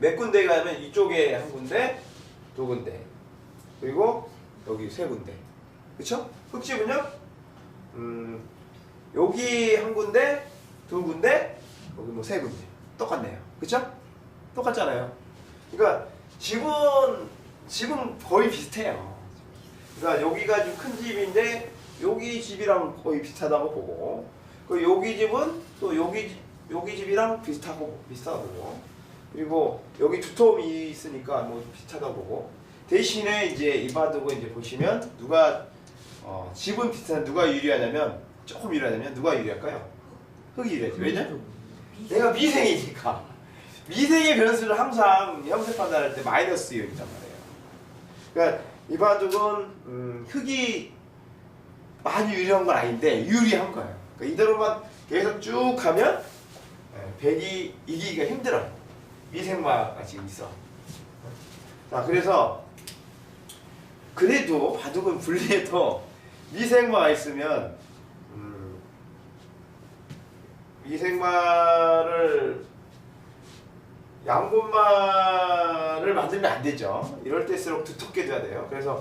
몇 군데 가면 이쪽에 한 군데, 두 군데. 그리고 여기 세 군데. 그쵸? 흙집은요? 음, 여기 한 군데, 두 군데, 여기 뭐 세 군데. 똑같네요. 그쵸? 똑같잖아요. 그러니까 집은, 집은 거의 비슷해요. 그러니까 여기가 좀 큰 집인데, 여기 집이랑 거의 비슷하다고 보고, 그 여기 집은 또 여기, 집- 여기 집이랑 비슷하고, 비슷하다고 보고, 그리고 여기 두텀이 있으니까 뭐 비슷하다고 보고, 대신에 이제 이 바둑은 이제 보시면 누가 어, 집은 비슷한 누가 유리하냐면 조금 유리하냐면 누가 유리할까요? 흙이 유리하죠. 왜냐? 내가 미생이니까 미생의 변수를 항상 형태 판단할 때 마이너스 이온이단 말이에요. 그러니까 이 바둑은 음, 흙이 많이 유리한 건 아닌데 유리한 거예요. 그러니까 이대로만 계속 쭉 가면 예, 백이 이기기가 힘들어요. 미생마가 지금 있어. 자 그래서 그래도 바둑은 분리해도 미생마가 있으면 음, 미생마를 양분마를 만들면 안 되죠. 이럴 때일수록 두텁게 둬야 돼요. 그래서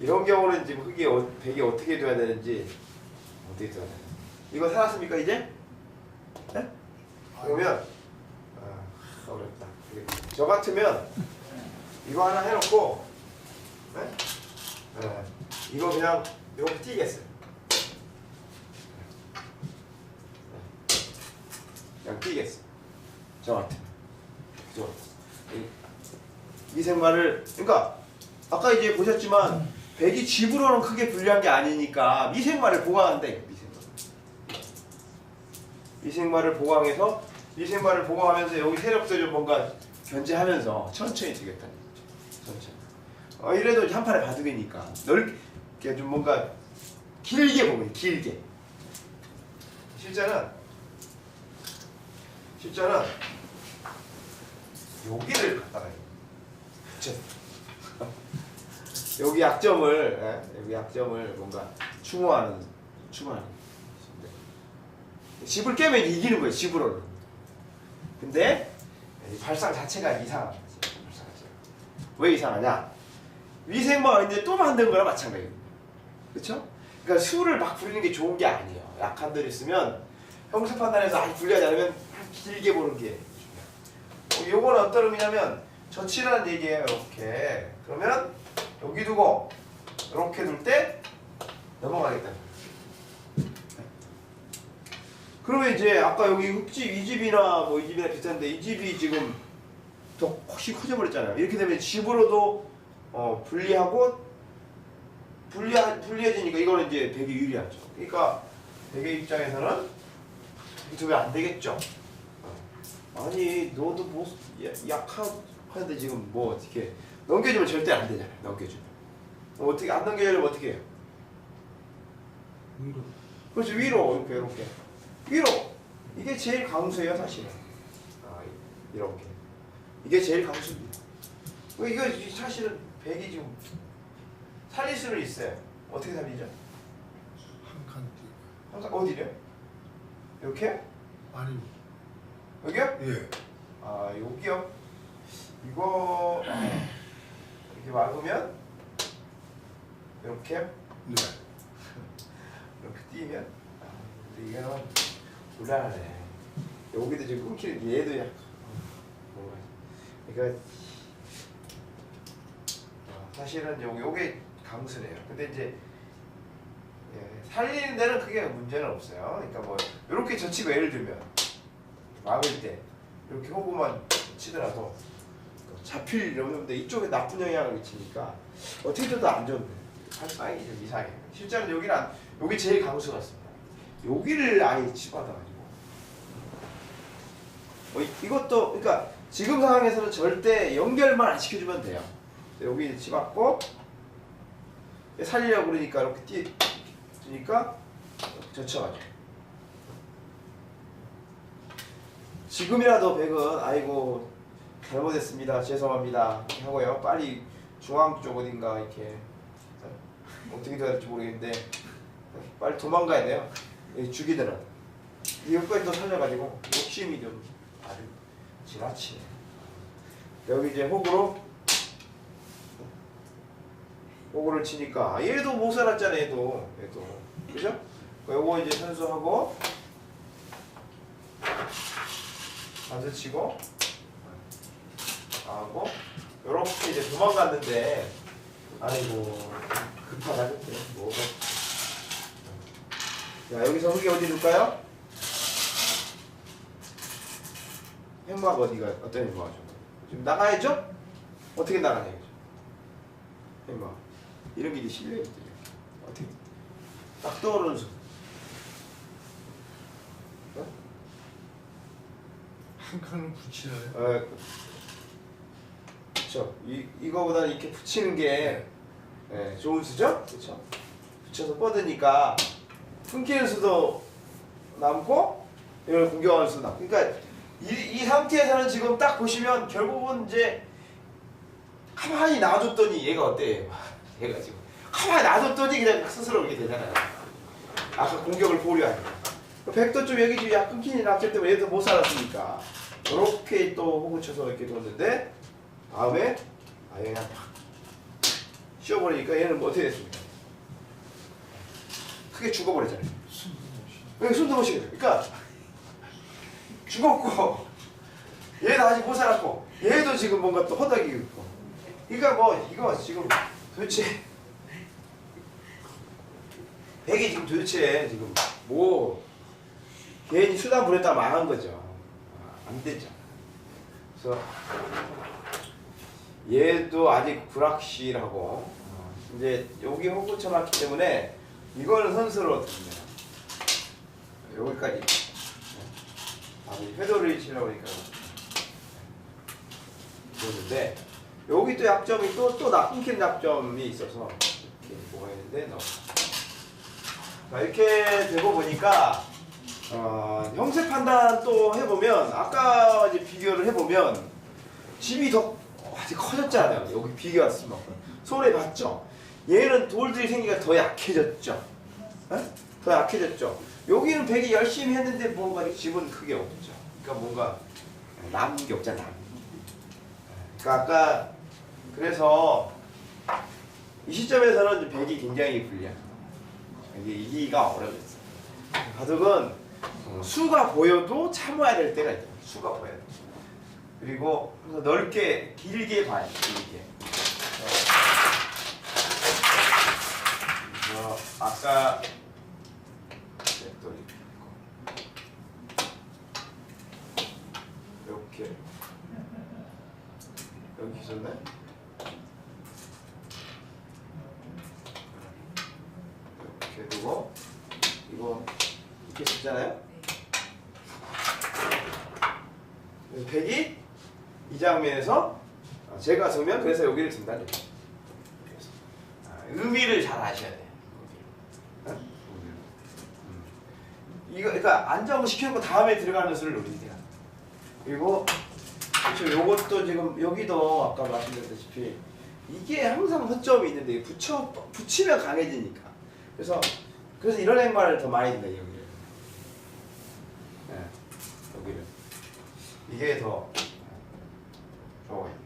이런 경우는 지금 흙이 어, 백이 어떻게 둬야 되는지 어떻게 둬야 되는지 이거 살았습니까 이제? 네? 그러면 아, 어렵다. 저 같으면 이거 하나 해놓고 네? 네. 이거 그냥 이렇게 띄겠어요. 그냥 띄겠어. 저 같으면. 이- 미생마를 그러니까 아까 이제 보셨지만 백이 집으로는 크게 분리한 게 아니니까 미생마를 보강한대. 미생마. 미생마를 보강해서 미생마를 보강하면서 여기 세력들을 뭔가 견제하면서 천천히 되겠다는 거죠. 천천히. 어, 이래도 한 판에 바둑이니까 넓게 좀 뭔가 길게 보면 길게. 실제는 실제는 여기를 갖다가 붙여. 여기 약점을 예, 여기 약점을 뭔가 추모하는 추모하는 집을 깨면 이기는 거예요 집으로는. 근데 이 발상 자체가 자체가. 왜 이상하냐? 위생마가 이제 또 만든 거랑 마찬가지예요. 그렇죠? 그러니까 수를 막 부리는 게 좋은 게 아니에요. 약한 들 있으면 형사 판단에서 아주 불리하지 않으면 길게 보는 게 중요해요. 어, 요거는 어떤 의미냐면 저치라는 얘기예요. 이렇게. 그러면 여기 두고 이렇게 둘 때 넘어가겠다. 그러면 이제 아까 여기 흙집 이 집이나 뭐 이 집이나 비슷한데 이 집이 지금 더 훨씬 커져버렸잖아요. 이렇게 되면 집으로도 어, 불리하고 불리하, 불리해지니까 이거는 이제 되게 유리하죠. 그러니까 백의 입장에서는 이게 안 되겠죠. 어. 아니 너도 뭐 야- 약하는데 지금 뭐 어떻게 넘겨주면 절대 안 되잖아요. 넘겨주면 어, 어떻게 안 넘겨주면 어떻게 해요? 위로 그렇지 위로 이렇게 이렇게 위로. 이게 제일 강수예요 사실은. 아, 이- 이렇게. 이게 제일 강수입니다. 어, 이거 사실은 백이 지금 살릴 수는 있어요. 어떻게 살리죠? 한칸 띄고 항상 어디래요? 이렇게? 아니 여기요? 예. 아 여기요? 이거 이렇게 막으면 이렇게? 네. 이렇게 뛰면? 아, 근데 이거는 곤란하네. 여기도 지금 끊기는 얘도 약간 뭔가 그러니까 어, 사실은 요 요게 강수래요. 근데 이제 예, 살리는 데는 크게 문제는 없어요. 그러니까 뭐 이렇게 젖히고 예를 들면 막을 때 이렇게 호구만 치더라도 잡힐 없는데 이쪽에 나쁜 영향을 미치니까 어떻게 해도 안 좋은데? 발상이 좀 이상해요 실제로 여기는 안- 여기 제일 강수 같습니다. 여기를 아예 집어넣어가지고 어, 이- 이것도 그러니까 지금 상황에서는 절대 연결만 안 시켜주면 돼요. 여기 집었고 살리려고 그러니까 이렇게 띄 주니까 젖혀가지고. 지금이라도 백은 아이고 잘못했습니다. 죄송합니다. 이렇게 하고요. 빨리 중앙 쪽 어딘가 이렇게 어떻게 돼야 될지 모르겠는데 빨리 도망가야 돼요. 이 죽이들은. 이 여기까지 또 살려가지고 욕심이 좀 아주 지나치네. 여기 이제 호구로 호구를 치니까 얘도 못 살았잖아 얘도. 얘도. 그죠? 요거 이제 선수하고 마주치고 하고 요렇게 이제 도망갔는데 아이고 급하다 그때. 뭐가? 자 여기서 흙이 어디 둘까요? 행마가 어디가 어떤 행마가 죠 지금 나가야죠? 어떻게 나가냐 이거죠 행마 이런 게 이제 실력이 있죠 어떻게 딱 떠오르는 순간 어? 한 칸을 붙이래. 어, 그렇죠. 이 이거보다는 이렇게 붙이는 게 예, 좋은 수죠, 그렇죠. 붙여서 뻗으니까 끊기는 수도 남고 이걸 공격하는 수도 남고. 그러니까 이, 이 상태에서는 지금 딱 보시면 결국은 이제 가만히 놔뒀더니 얘가 어때? 얘가 지금 가만히 놔뒀더니 그냥 스스로 이렇게 되잖아요. 아까 공격을 보류하니까. 백도 좀 여기 좀 약간 끊기는 낙점 때문에 얘도 못 살았으니까 이렇게 또 호구 쳐서 이렇게 뒀는데 다음에 아예 그냥 팍 씌워버리니까 얘는 뭐 어떻게 됐습니까? 크게 죽어버리잖아요. 숨도 못 쉬어. 왜 숨도 못 쉬게 돼? 그러니까 죽었고 얘는 아직 못 살았고 얘도 지금 뭔가 또 허덕이고 있고. 그러니까 뭐 이거 지금 도대체 백이 지금 도대체 지금 뭐 괜히 수단 부렸다 망한 거죠. 아, 안 되죠. 그래서 얘도 아직 불확실하고 어, 이제 여기 호구 쳐놨기 때문에 이거는 선수로 됩니다 여기까지 회도를 치려고 하니까 그러는데 여기 또 약점이 또또 끊긴 약점이 있어서 이렇게 뭐가 있는데 넣어. 자 이렇게 되고 보니까 어, 형세 판단 또 해보면 아까 이제 비교를 해보면 집이 더 아직 커졌잖아요. 여기 비교했으면 손해 봤죠. 얘는 돌들이 생기가 더 약해졌죠. 에? 더 약해졌죠. 여기는 백이 열심히 했는데 뭔가 이 집은 크게 없죠. 그러니까 뭔가 남은 게 없잖아. 그러니까 아까 그래서 이 시점에서는 백이 굉장히 불리한. 이게 이기가 어려졌어. 바둑은 어, 수가 보여도 참아야 될 때가 있다. 수가 보여야 돼. 그리고 넓게 길게 봐야 돼. 길게. 아까 네, 또 이렇게 여기 있었네. 이렇게 두고 이거 이렇게 쓰잖아요. 백이 이 장면에서 아, 제가 서면 그래서 여기를. 그래서, 아, 의미를 잘 아셔야. 어? 음. 이거 그러니까 안정시키는 거 다음에 들어가는 수를 노리세요. 그리고 그렇죠. 요것도 지금 여기도 아까 말씀드렸다시피 이게 항상 허점이 있는데 붙여 붙이면 강해지니까. 그래서 그래서 이런 행마를 더 많이 된다 여기를. 네, 여기를 이게 더 좋아요.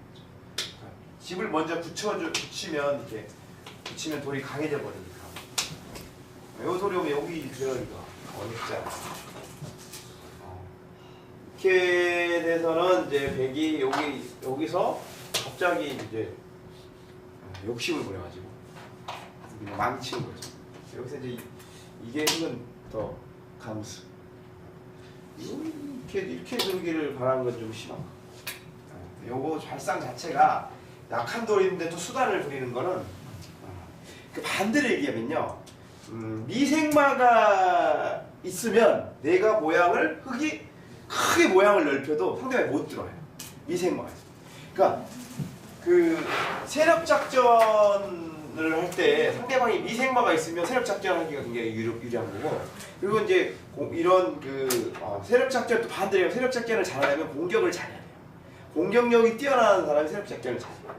집을 먼저 붙여줘 붙이면 이렇게 붙이면 돌이 강해져 버리니까. 요 돌이 오면 여기 들어가니까 어렵잖아. 어. 이렇게 돼서는 이제 백이 여기 여기서 갑자기 이제 욕심을 부려가지고 망치는 거죠. 여기서 이제 이- 이게 힘은 더 감수. 이렇게 이렇게 들기를 바라는 건 좀 심한 거. 어, 요거 발상 자체가 약한 돌인데 또 수단을 부리는 거는 어, 그 반대로 얘기하면요. 음, 미생마가 있으면 내가 모양을 흙이 크게 모양을 넓혀도 상대방이 못 들어요. 미생마가 있어요. 그러니까 그 세력 작전을 할 때 상대방이 미생마가 있으면 세력 작전하기가 굉장히 유리, 유리한 거고 그리고 이제 고- 이런 그 어, 세력 작전 또 반대로 세력 작전을 잘하려면 공격을 잘해야 돼요. 공격력이 뛰어난 사람이 세력 작전을 잘해요.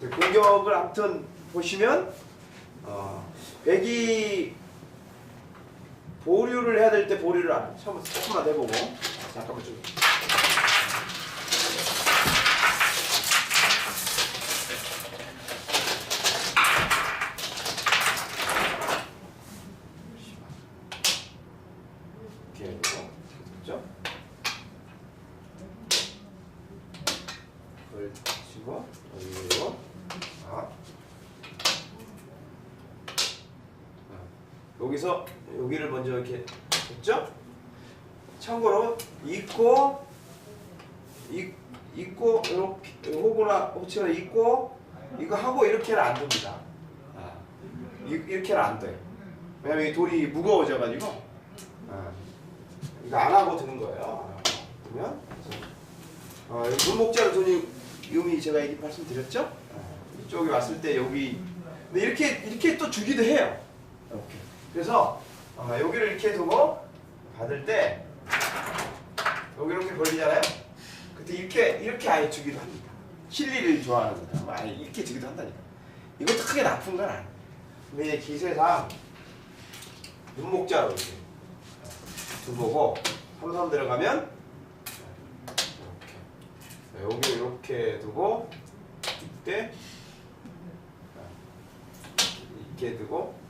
근데 공격을 아무튼 보시면 어, 백이 보류를 해야 될 때 보류를 안 해. 처음부터 조금만 내보고. 자, 잠깐만 좀. 걸치고 올리고 아 여기서 여기를 먼저 이렇게 했죠? 참고로 있고 이- 있고 이렇게 호구나 호치를 있고 이거 하고 이렇게는 안 됩니다. 아, 이- 이렇게는 안 돼. 왜냐면 이 돌이 무거워져 가지고 아, 이거 안 하고 드는 거예요. 그러면 어, 여기 눈목자로 돈이 이미 제가 얘기 말씀드렸죠? 어, 이쪽에 왔을 때 여기 근데 이렇게 이렇게 또 주기도 해요. 이렇게. 그래서 어, 여기를 이렇게 두고 받을 때 여기 이렇게 걸리잖아요. 그때 이렇게 이렇게 아예 주기도 합니다. 힐리를 좋아하는 사람 아예 이렇게 주기도 한다니까. 이것도 크게 나쁜 건 아니에요. 이제 기세상 눈목자로 이렇게 두보고 삼선 들어가면 이렇게 여기 이렇게 두고 이때 이렇게 두고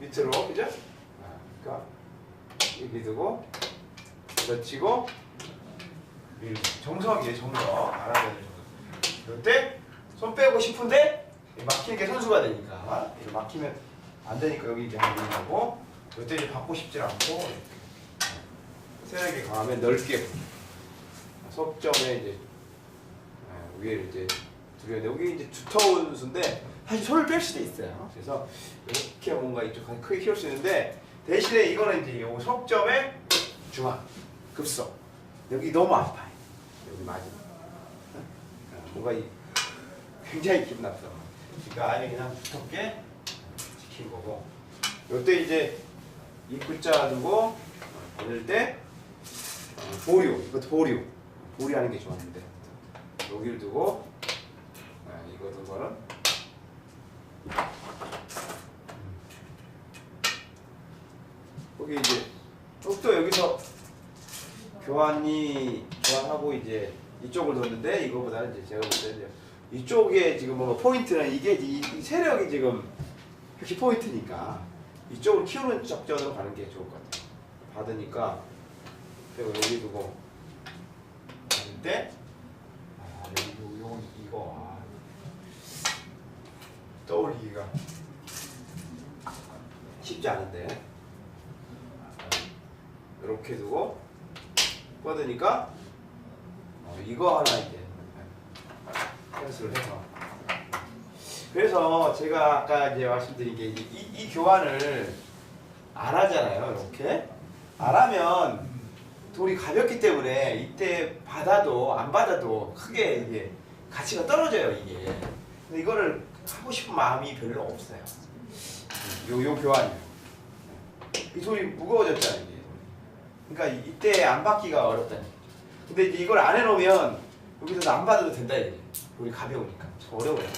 밑으로. 그죠? 아, 그러니까 여기 두고 젖히고 밀고. 정석이에요 정석 알아야 되는 정석 이때 손 빼고 싶은데 막히는 게 선수가 되니까 이거 막히면 안 되니까 여기 이제 하는 거고. 이때 이제 받고 싶지 않고 이렇게. 세력이 강하면 넓게. 속점에 이제 아, 위에 이제 두려야 돼. 여기 이제 두터운 수인데 사실 손을 뺄 수도 있어요. 그래서 이렇게 뭔가 이쪽 한 크게 키울 수 있는데 대신에 이거는 이제 요 속점의 중앙 급속. 여기 너무 아파요. 여기 맞으면 어? 뭔가 이 굉장히 기분 나쁘다. 그러니까 아예 그냥 두텁게 지킨 거고. 요때 이제 입구자 두고 보낼 때 어, 보류. 이것도 보류. 보류하는 게 좋았는데. 여기를 두고 아, 이거 둔 거는 여기 이제 또, 또 여기서 교환이 교환하고 이제 이쪽을 뒀는데 이거보다는 이제 제가 볼 때는 이쪽에 지금 뭔가 포인트는 이게 이, 이 세력이 지금 역시 포인트니까 이쪽을 키우는 작전으로 가는 게 좋을 것 같아요. 받으니까 그리고 여기 두고 하는데 아 여기 요, 요 이거 아, 떠올리기가 쉽지 않은데. 이렇게 두고 뻗으니까 어, 이거 하나 이제 펜슬을 해서. 그래서 제가 아까 이제 말씀드린 게 이 이 교환을 안 하잖아요 이렇게. 안 하면 돌이 가볍기 때문에 이때 받아도 안 받아도 크게 이게 가치가 떨어져요 이게. 이거를 하고 싶은 마음이 별로 없어요. 요, 요 교환이요. 이 돌이 무거워졌잖아요 이게. 그러니까 이- 이때 안 받기가 어렵다니 근데 이제 이걸 안 해놓으면 여기서 안 받아도 된다 이게. 돌이 가벼우니까. 참 어려워요.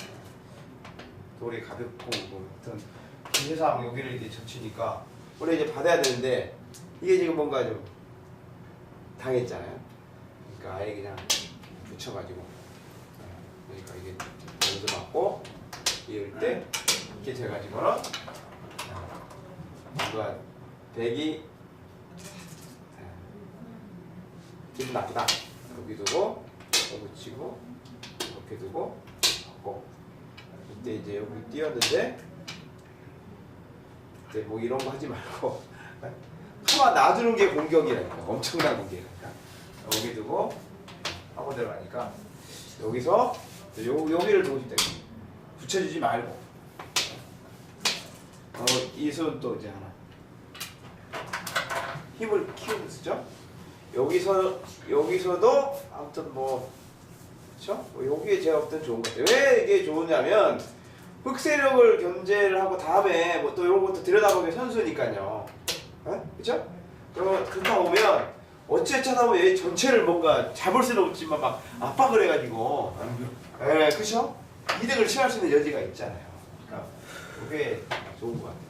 돌이 가볍고 뭐 하여튼 기세상 여기를 이제 젖히니까 원래 이제 받아야 되는데 이게 지금 뭔가 좀 당했잖아요. 그러니까 아예 그냥 붙여가지고 그러니까 이게 여기서 맞고 이럴 때 이렇게 돼가지고는 뭔가 백이 기분 나쁘다. 여기 두고 여기 치고 이렇게 두고 받고 이때 이제 여기 띄었는데 이때 뭐 이런 거 하지 말고 가만 놔두는 게 공격이라니까. 엄청난 공격이라니까. 여기 두고 하고 들어가니까 여기서 요, 여기를 두고 싶다 붙여주지 말고 어, 이손또 이제 하나 힘을 키우는 쓰죠 여기서 여기서도 아무튼 뭐 그렇죠? 뭐 여기에 제가 볼땐 좋은 것 같아요. 왜 이게 좋으냐면 흑세력을 견제를 하고 다음에 뭐 또 이런 것도 들여다보게 선수니까요. 어? 그렇죠? 그러면 그렇다 보면 어째 쳐다보면 얘 전체를 뭔가 잡을 수는 없지만 막 압박을 해가지고 예, 그렇죠? 이득을 취할 수 있는 여지가 있잖아요. 그러니까 그게 좋은 것 같아요.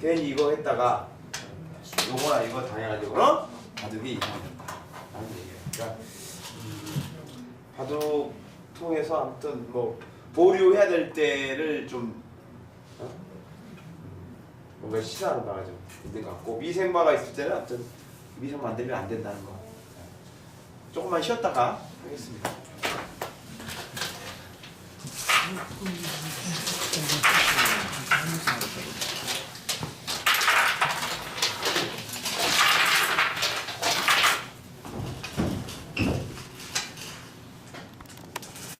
괜히 이거 했다가 요거나 이거 당해가지고는 바둑이 이상했다. 라는 얘기예요. 그러니까 음, 바둑 통해서 아무튼 뭐 보류해야 될 때를 좀 어? 뭔가 시사하는 바가 좀 있는 것 같고 미생마가 있을 때는 아무튼 미생마 안 되면 안 된다는 거. 조금만 쉬었다가 하겠습니다. Дякую.